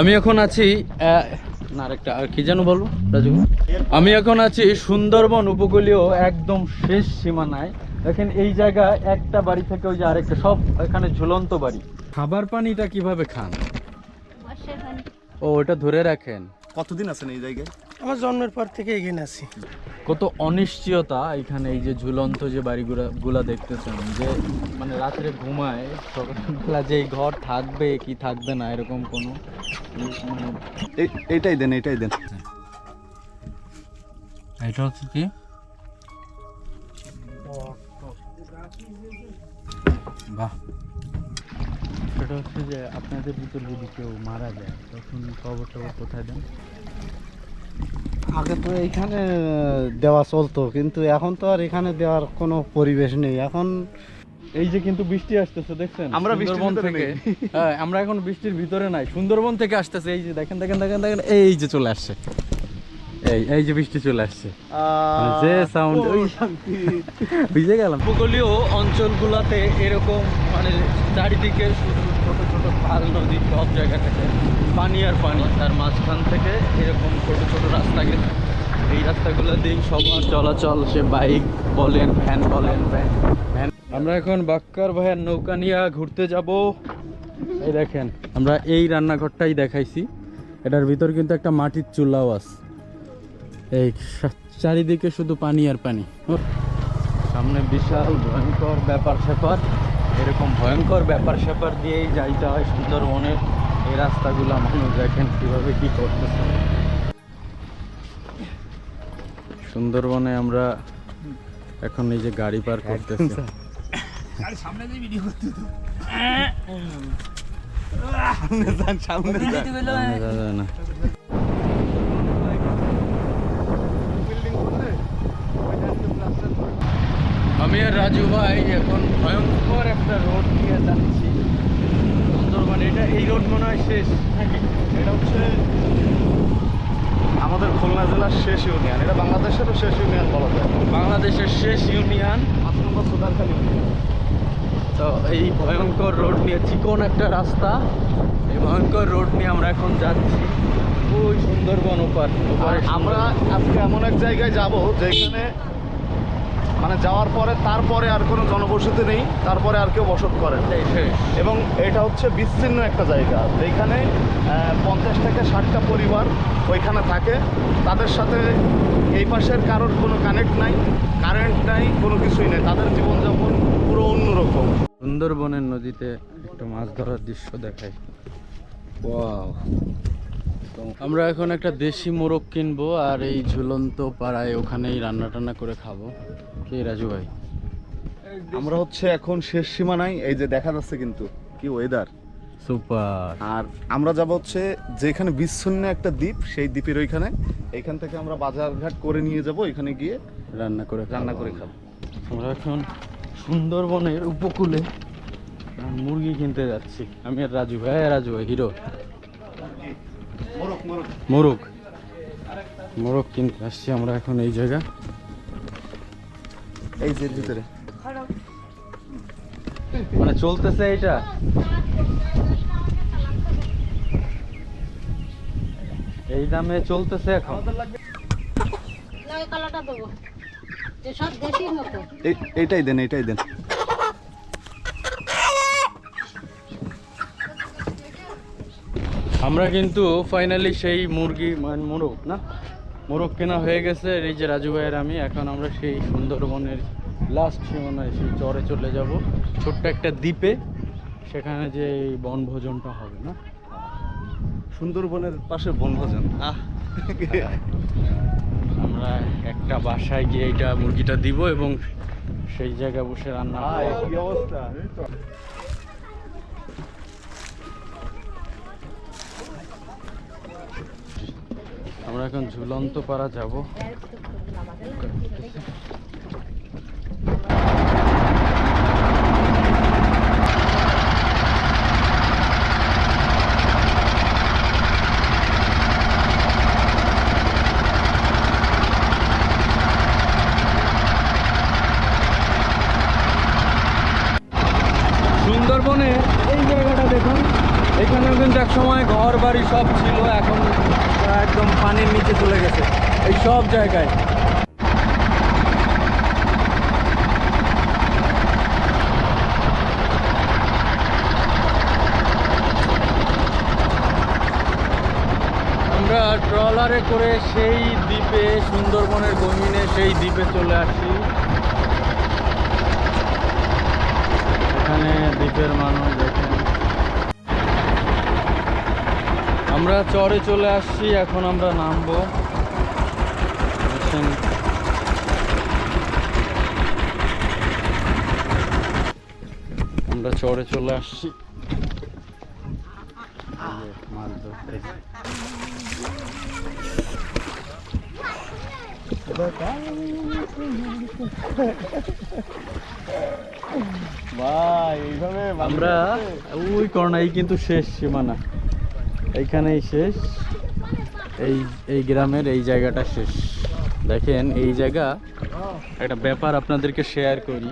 আমি এখন আছি না আরেকটা আর কি যেন বলো রাজু? আমি এখন আছি সুন্দরবন উপকূলীয় একদম শেষ সীমানায়। দেখেন এই জায়গা একটা বাড়ি থেকে ওই যে আরেকটা সব এখানে ঝুলন্ত বাড়ি। খাবার পানিটা কীভাবে খান? ও ওটা ধরে রাখেন। কতদিন আছেন এই জায়গায়? আমার জন্মের পর থেকে এখানে আছি। কত অনিশ্চয়তা এখানে এই যে ঝুলন্ত যে বাড়িগুলা গুলা দেখতেছেন যে মানে রাত্রে ঘুমায় সকালবেলা যে এই ঘর থাকবে কি থাকবে না এরকম কোনো এটাই দেন এটাই দেন। এটা হচ্ছে কি? বাহ। সেটা হচ্ছে যে আপনাদের ভিতর যদি কেউ মারা যায় তখন কবর টবর কোথায় দেন? আগে তো এইখানে দেওয়া চলতো কিন্তু এখন তো আর এখানে দেওয়ার কোনো পরিবেশ নেই। এখন এই যে কিন্তু বৃষ্টি আসতেছে দেখছেন? আমরা সুন্দরবন থেকে হ্যাঁ আমরা এখন বৃষ্টির ভিতরে নাই। সুন্দরবন থেকে আসতেছে এই যে দেখেন দেখেন দেখেন দেখেন এই যে চলে আসছে। এই এই যে বৃষ্টি চলে আসছে। মানে যে সাউন্ড ওই ভিজে গেলাম। উপকূলীয় অঞ্চলগুলোতে এরকম মানে চারিদিকে ছোট ছোট খাল নদী সব জায়গা থেকে পানি আর পানি। তার মাঝখান থেকে এরকম ছোট ছোট রাস্তা গেছে এই রাস্তাগুলো দিয়েই সবার চলাচল সে বাইক বলেন ভ্যান বলেন ভ্যান। ভ্যান। আমরা এখন বাক্কার ভাইয়ের নৌকা নিয়ে ঘুরতে যাব। এই দেখেন আমরা এই রান্নাঘরটাই দেখাইছি। এটার ভিতর কিন্তু একটা মাটির চুলাও আছে এই চারিদিকে শুধু পানি আর পানি। সামনে বিশাল ভয়ঙ্কর ব্যাপার স্যাপার এরকম ভয়ঙ্কর ব্যাপার স্যাপার দিয়েই যাইতে হয় সুন্দরবনের এই রাস্তাগুলো মানুষ দেখেন কীভাবে কি করতেছে। সুন্দরবনে আমরা এখন এই যে গাড়ি পার করতেছি। সামনে সামনে না। আমি আর রাজু ভাই এখন ভয়ঙ্কর একটা রোড নিয়ে যাচ্ছি। সুন্দরবন এটা এই রোড মনে হয় শেষ। এটা হচ্ছে আমাদের খুলনা জেলার শেষ ইউনিয়ন। এটা বাংলাদেশেরও শেষ ইউনিয়ন বলা যায়। বাংলাদেশের শেষ ইউনিয়ন। পাঁচ নম্বর সুদারখালী ইউনিয়ন। তো এই ভয়ঙ্কর রোড নিয়ে চিকন একটা রাস্তা। এই ভয়ঙ্কর রোড নিয়ে আমরা এখন যাচ্ছি। ওই সুন্দরবন ওপার। আমরা আজকে এমন এক জায়গায় যাব যেখানে মানে যাওয়ার পরে তারপরে আর কোনো জনবসতি নেই তারপরে আর কেউ বসত করে না। এই শেষ এবং এটা হচ্ছে বিচ্ছিন্ন একটা জায়গা। যেখানে পঞ্চাশ থেকে ষাটটা পরিবার ওইখানে থাকে। তাদের সাথে এই পাশের কারোর কোনো কানেক্ট নাই কারেন্ট নাই কোনো কিছুই নেই। তাদের জীবনযাপন পুরো অন্যরকম। সুন্দরবনের নদীতে একটা মাছ ধরার দৃশ্য দেখায় ওয়াও। আমরা এখন একটা দেশি মোরগ কিনবো আর এই ঝুলন্ত পাড়ায় ওখানেই রান্না টান্না করে খাব। কি রাজু ভাই? আমরা হচ্ছে এখন শেষ সীমানায় এই যে দেখা যাচ্ছে কিন্তু কি ওয়েদার সুপার আর আমরা যাব হচ্ছে যেখানে বিচ্ছিন্ন একটা দ্বীপ সেই দ্বীপের ওইখানে। এইখান থেকে আমরা বাজারঘাট করে নিয়ে যাব এখানে গিয়ে রান্না করে রান্না করে খাব। আমরা এখন সুন্দরবনের উপকূলে মুরগি কিনতে যাচ্ছি। আমি আর রাজু ভাই হ্যাঁ, রাজু ভাই হিরো। মোরগ। মোরগ কিনতে আসছি আমরা এখন এই জায়গা। এই যে ভিতরে। মানে চলতেছে এটা এই দামে চলতেছে এখন। এইটাই দেন এইটাই দেন। আমরা কিন্তু ফাইনালি সেই মুরগি মানে মোরগ না? মোরগ কেনা হয়ে গেছে। এই যে রাজু ভাইয়ের আমি এখন আমরা সেই সুন্দরবনের লাস্ট সীমানায় সেই চরে চলে যাব। ছোট্ট একটা দ্বীপে সেখানে যে এই বনভোজনটা হবে না? সুন্দরবনের পাশে বনভোজন। আহ! আমরা একটা বাসায় গিয়ে এইটা মুরগিটা দিব এবং সেই জায়গায় বসে রান্না অবস্থা? আমরা এখন ঝুলন্ত পাড়া যাব সুন্দরবনে এই জায়গাটা দেখুন এখানেও কিন্তু এক সময় ঘর বাড়ি সব সব ছিল এখন ওরা একদম পানির নিচে চলে গেছে এই সব জায়গায় আমরা ট্রলারে করে সেই দ্বীপে, সুন্দরবনের গহিনে সেই দ্বীপে চলে আসি। এখানে দ্বীপের মানুষ দেখেন। আমরা চরে চলে আসছি, এখন আমরা নামবো। আমরা চরে চলে আসছি। মাছ ধরতেছি। আমরা ওই করোনাই কিন্তু শেষ সীমানা। এইখানেই শেষ। এই এই গ্রামের এই জায়গাটা শেষ। দেখেন এই জায়গা। একটা ব্যাপার আপনাদেরকে শেয়ার করি।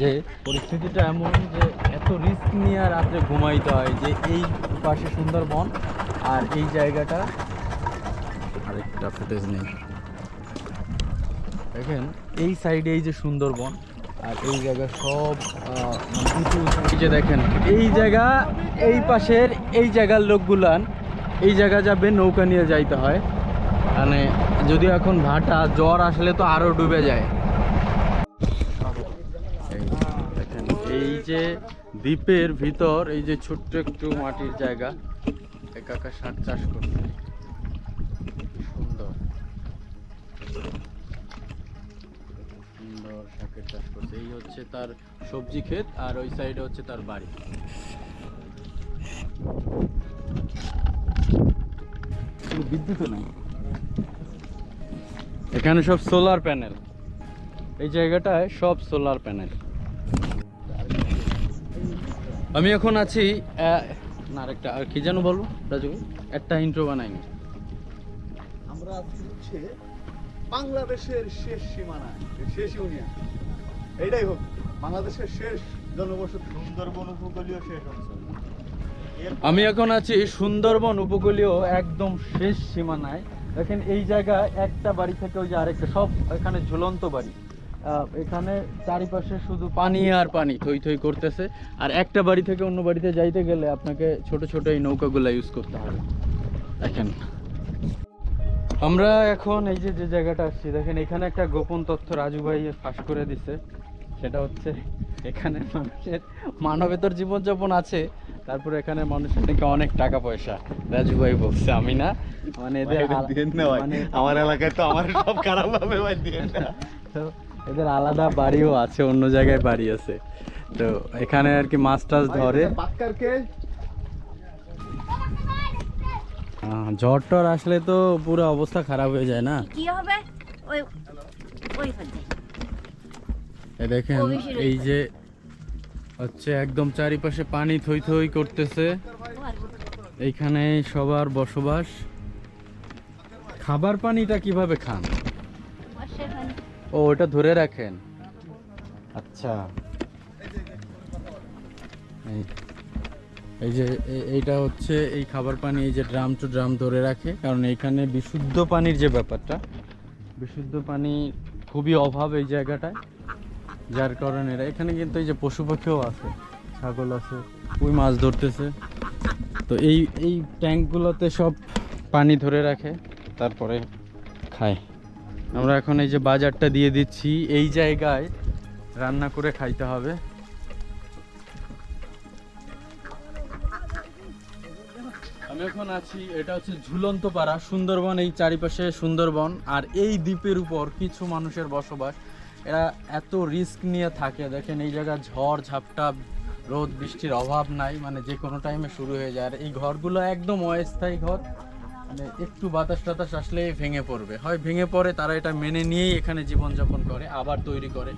যে পরিস্থিতিটা এমন যে এত রিস্ক নিয়ে আর রাত্রে ঘুমাইতে হয় যে এই পাশে সুন্দরবন আর এই জায়গাটা আরেকটা ফুটেজ নেই। দেখেন, এই সাইডে এই যে সুন্দরবন আর এই জায়গা সব যে দেখেন, এই জায়গা, এই পাশের এই জায়গার লোকগুলান, এই জায়গা যাবে নৌকা নিয়ে যাইতে হয়। মানে যদি এখন ভাটা, জ্বর আসলে তো আরও ডুবে যায় এই দেখেন এই যে দ্বীপের ভিতর, এই যে ছোট্ট একটু মাটির জায়গা একাকা শাক চাষ করছে। সুন্দর। সুন্দর শাকের চাষ করছে। এই হচ্ছে তার সবজি ক্ষেত, আর ওই সাইডে হচ্ছে তার বাড়ি। কোনো বিদ্যুৎও নাই। এখানে সব সোলার প্যানেল এই জায়গাটায় সব সোলার প্যানেল আমি এখন আছি না আরেকটা আর কি যেন বলব? রাজু একটা ইন্ট্রো বানাইনি। আমরা আছি হচ্ছে বাংলাদেশের শেষ সীমানা শেষ ইউনিয়ন। এইটাই হোক বাংলাদেশের শেষ জনবসতি সুন্দরবন উপকূলীয় শেষ অঞ্চল। আমি এখন আছি সুন্দরবন উপকূলীয় একদম শেষ সীমানায়। দেখেন এই জায়গা একটা বাড়ি থেকে ওই যে আরেকটা সব এখানে ঝুলন্ত বাড়ি। এখানে চারিপাশে শুধু পানি আর পানি থই থই করতেছে। আর একটা বাড়ি থেকে অন্য বাড়িতে যাইতে গেলে আপনাকে ছোট ছোট এই নৌকাগুলো ইউজ করতে হবে। দেখেন। আমরা এখন এই যে যে জায়গাটা আসছি দেখেন এখানে একটা গোপন তথ্য রাজু ভাই ফাঁস করে দিছে। সেটা হচ্ছে এখানে মানুষের মানবেতর জীবনযাপন আছে। তারপরে এখানে মানুষের নাকি অনেক টাকা পয়সা। রাজু ভাই বলছে আমি না মানে এদের। মানে আমার এলাকায় তো আমার সব খারাপ হবে ভাই দিয়েন না তো এদের আলাদা বাড়িও আছে অন্য জায়গায় বাড়ি আছে। তো এখানে আর কি মাছ টাছ ধরে। আহ, ঝড় টর আসলে তো পুরো অবস্থা খারাপ হয়ে যায় না? কি হবে? ওই ওই দেখেন। এই যে হচ্ছে একদম চারিপাশে পানি থই থই করতেছে। এইখানে সবার বসবাস। খাবার পানিটা কীভাবে খান? ও ওটা ধরে রাখেন। আচ্ছা। এই- এই যে এইটা হচ্ছে এই খাবার পানি এই যে ড্রাম টু ড্রাম ধরে রাখে কারণ এইখানে বিশুদ্ধ পানির যে ব্যাপারটা বিশুদ্ধ পানি খুবই অভাব এই জায়গাটায় যার কারণে এরা এখানে কিন্তু এই যে পশু পাখিও আছে ছাগল আছে ওই মাছ ধরতেছে। তো এই এই ট্যাঙ্কগুলোতে সব পানি ধরে রাখে তারপরে খায়। আমরা এখন এই যে বাজারটা দিয়ে দিচ্ছি, এই জায়গায় রান্না করে খাইতে হবে। আমি এখন আছি, এটা হচ্ছে ঝুলন্ত পাড়া সুন্দরবন, এই চারিপাশে সুন্দরবন, আর এই দ্বীপের উপর কিছু মানুষের বসবাস। এরা এত রিস্ক নিয়ে থাকে, দেখেন এই জায়গা ঝড়, ঝাপটা, রোদ, বৃষ্টির অভাব নাই মানে যে কোনো টাইমে শুরু হয়ে যায়। আর এই ঘরগুলো একদম অস্থায়ী ঘর। মানে একটু বাতাস টাতাস আসলেই ভেঙে পড়বে। হয় ভেঙে পড়ে, তারা এটা মেনে নিয়েই এখানে জীবনযাপন করে, আবার তৈরি করে।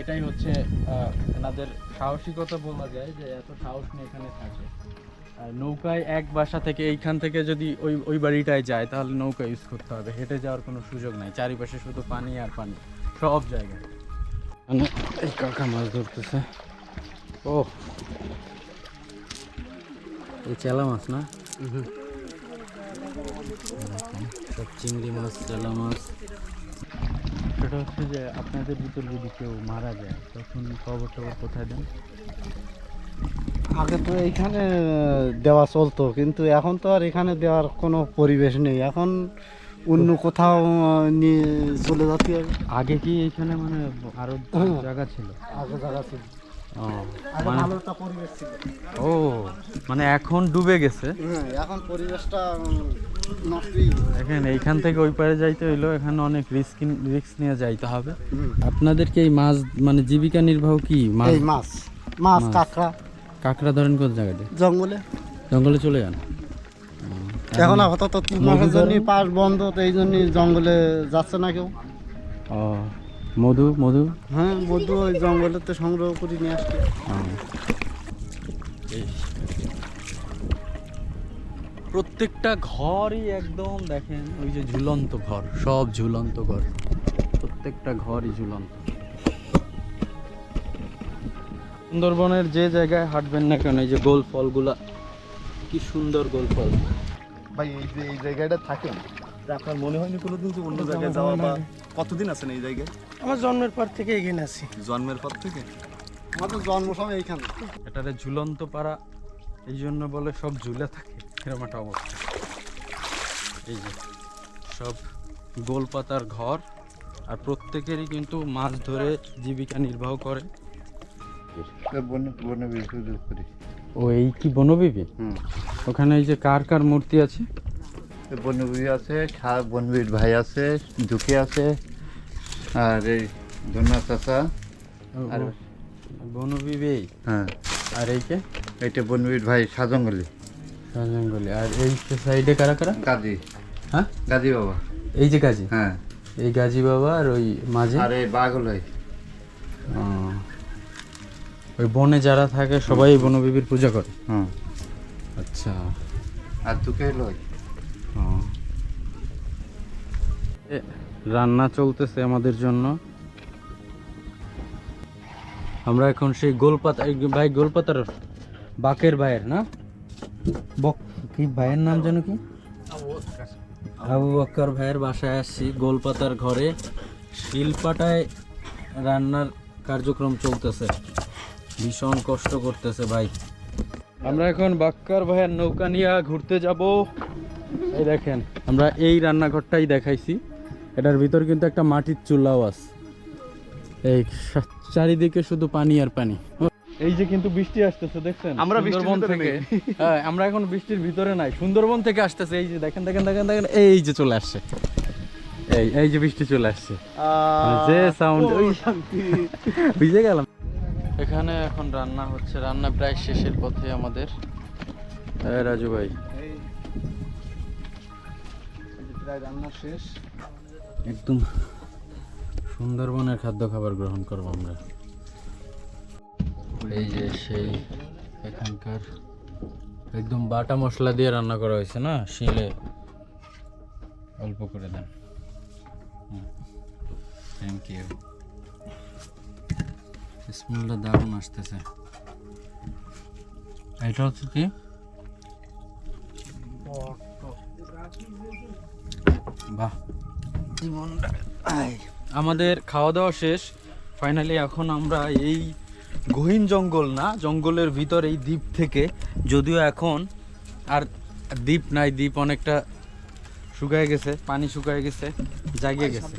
এটাই হচ্ছে এনাদের সাহসিকতা বলা যায় যে এত সাহস নিয়ে এখানে থাকে। আর নৌকায় এক বাসা থেকে এইখান থেকে যদি ওই ওই বাড়িটায় যায়, তাহলে নৌকা ইউজ করতে হবে। হেঁটে যাওয়ার কোনো সুযোগ নাই। চারিপাশে শুধু পানি আর পানি, সব জায়গায়। মানে এই কাকা মাছ ধরতেছে। ও এই চেলা মাছ না? সব চিংড়ি মাছ তেলা মাছ। সেটা হচ্ছে যে আপনাদের ভিতর যদি কেউ মারা যায় তখন খবর টবর কোথায় দেন? আগে তো এইখানে দেওয়া চলতো কিন্তু এখন তো আর এখানে দেওয়ার কোনো পরিবেশ নেই। এখন অন্য কোথাও নিয়ে চলে যাচ্ছে আগে কি এখানে মানে আরও হ্যাঁ। জায়গা ছিল? আগে জায়গা ছিল। ও মানে ও মানে এখন ডুবে গেছে। হ্যাঁ এখন পরিবেশটা দেখেন এইখান থেকে ওই পারে যাইতে হইল এখানে অনেক রিস্ক রিস্ক নিয়ে যাইতে হবে। আপনাদেরকে এই মাছ মানে জীবিকা নির্বাহ কি? মাছ মাছ মাছ। কাঁকড়া। কাঁকড়া ধরেন কোন জায়গাতে? জঙ্গলে। জঙ্গলে চলে যান। এখন আপাতত তিন মাসের জন্য পাস বন্ধ তো এই জন্য জঙ্গলে যাচ্ছে না কেউ। ও মধু মধু? হ্যাঁ বন্ধু ওই জঙ্গলেতে সংগ্রহ করে নিয়ে আসছে প্রত্যেকটা ঘরই একদম দেখেন ওই যে ঝুলন্ত ঘর সব ঝুলন্ত ঘর। প্রত্যেকটা ঘরই ঝুলন্ত। সুন্দরবনের যে জায়গায় হাঁটবেন না কেন এই যে গোল ফলগুলা কি সুন্দর গোল ফল। ভাই এই যে এই জায়গাটা থাকেন আপনার মনে হয়নি কোনোদিন যে অন্য জায়গায় যাওয়া বা কতদিন আছেন এই জায়গায়? আমার জন্মের পর থেকে এখানে আছি। জন্মের পর থেকে? আমাদের জন্ম সব এইখানে। এটারে ঝুলন্ত পাড়া এই জন্য বলে সব ঝুলে থাকে এরকম একটা অবস্থা। এই যে সব গোল পাতার ঘর আর প্রত্যেকেরই কিন্তু মাছ ধরে জীবিকা নির্বাহ করে। ও এই কি বনবিবি ওখানে এই যে কার কার মূর্তি আছে? বনবী আছে খা- বনবীর ভাই আছে দুঃখী আছে। আর এই ধন্যা চাচা আর বনবিবি। হ্যাঁ। আর এইকে এইটা বনবীর ভাই সাজঙ্গলি। জঙ্গলি আর এই সাইডে কারা কারা? গাজী। হ্যাঁ? গাজী বাবা। এই যে গাজী? হ্যাঁ। এই গাজী বাবা আর ওই মাঝে? আর এই বাঘলাই ও। ওই বনে যারা থাকে সবাই বনবিবির পূজা করে। হুম। আচ্ছা। আর দুঃখে লয় ও। রান্না চলতেছে আমাদের জন্য। আমরা এখন সেই গোলপাতা ভাই গোলপাতার বাকের ভাইয়ের, না? বক কি ভাইয়ের নাম যেন কি? আবু বক্কর ভাইয়ের বাসায় আসছি গোলপাতার ঘরে। শিলপাটায় রান্নার কার্যক্রম চলতেছে। ভীষণ কষ্ট করতেছে ভাই। আমরা এখন বাক্কার ভাইয়ের নৌকা নিয়ে ঘুরতে যাব। এই দেখেন, আমরা এই রান্নাঘরটাই দেখাইছি। এটার ভিতর কিন্তু একটা মাটির চুলাও আছে। এই চারিদিকে শুধু পানি আর পানি। এই যে কিন্তু বৃষ্টি আসতেছে দেখছেন? আমরা সুন্দরবন থেকে। হ্যাঁ আমরা এখন বৃষ্টির ভিতরে নাই। সুন্দরবন থেকে আসতেছে এই যে দেখেন দেখেন দেখেন দেখেন এই যে চলে আসছে। এই এই যে বৃষ্টি চলে আসছে। মানে যে সাউন্ড ওই ভিজে গেলাম। এখানে এখন রান্না হচ্ছে রান্না প্রায় শেষের পথে আমাদের। এই রাজু ভাই। প্রায় রান্না শেষ। একদম সুন্দরবনের খাদ্য খাবার গ্রহণ করব আমরা। এই যে সেই এখানকার একদম বাটা মশলা দিয়ে রান্না করা হয়েছে না? শিলে অল্প করে দেন। থ্যাংক ইউ স্মেলটা দারুণ আসতেছে। এটা হচ্ছে কি? বাহ। আমাদের খাওয়া দাওয়া শেষ। ফাইনালি এখন আমরা এই গহীন জঙ্গল না জঙ্গলের ভিতর এই দ্বীপ থেকে যদিও এখন আর দ্বীপ নাই দ্বীপ অনেকটা শুকায় গেছে পানি শুকায় গেছে জাগিয়ে গেছে।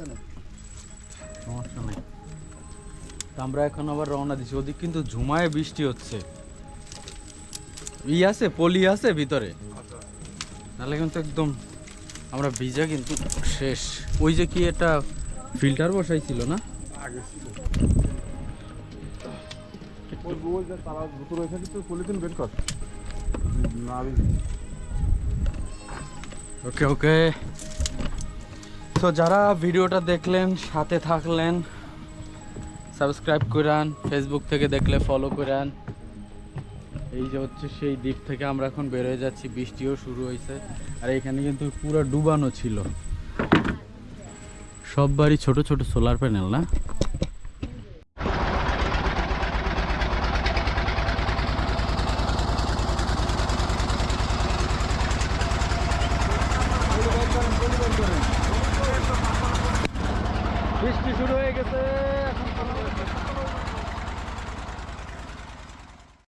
সমস্যা নেই। আমরা এখন আবার রওনা দিচ্ছি। ওদিক কিন্তু ঝুমায় বৃষ্টি হচ্ছে। ই আছে পলি আছে ভিতরে। তাহলে কিন্তু একদম আমরা ভিজা কিন্তু শেষ। ওই যে কি একটা ফিল্টার বসাই বসাইছিল না? ওকে ওকে। তো যারা ভিডিওটা দেখলেন সাথে থাকলেন সাবস্ক্রাইব করান ফেসবুক থেকে দেখলে ফলো করান এই যে হচ্ছে সেই দ্বীপ থেকে আমরা এখন বেরোয় যাচ্ছি, বৃষ্টিও শুরু হয়েছে। আর এখানে কিন্তু পুরো ডুবানো ছিল। সব বাড়ি ছোট ছোট সোলার প্যানেল না?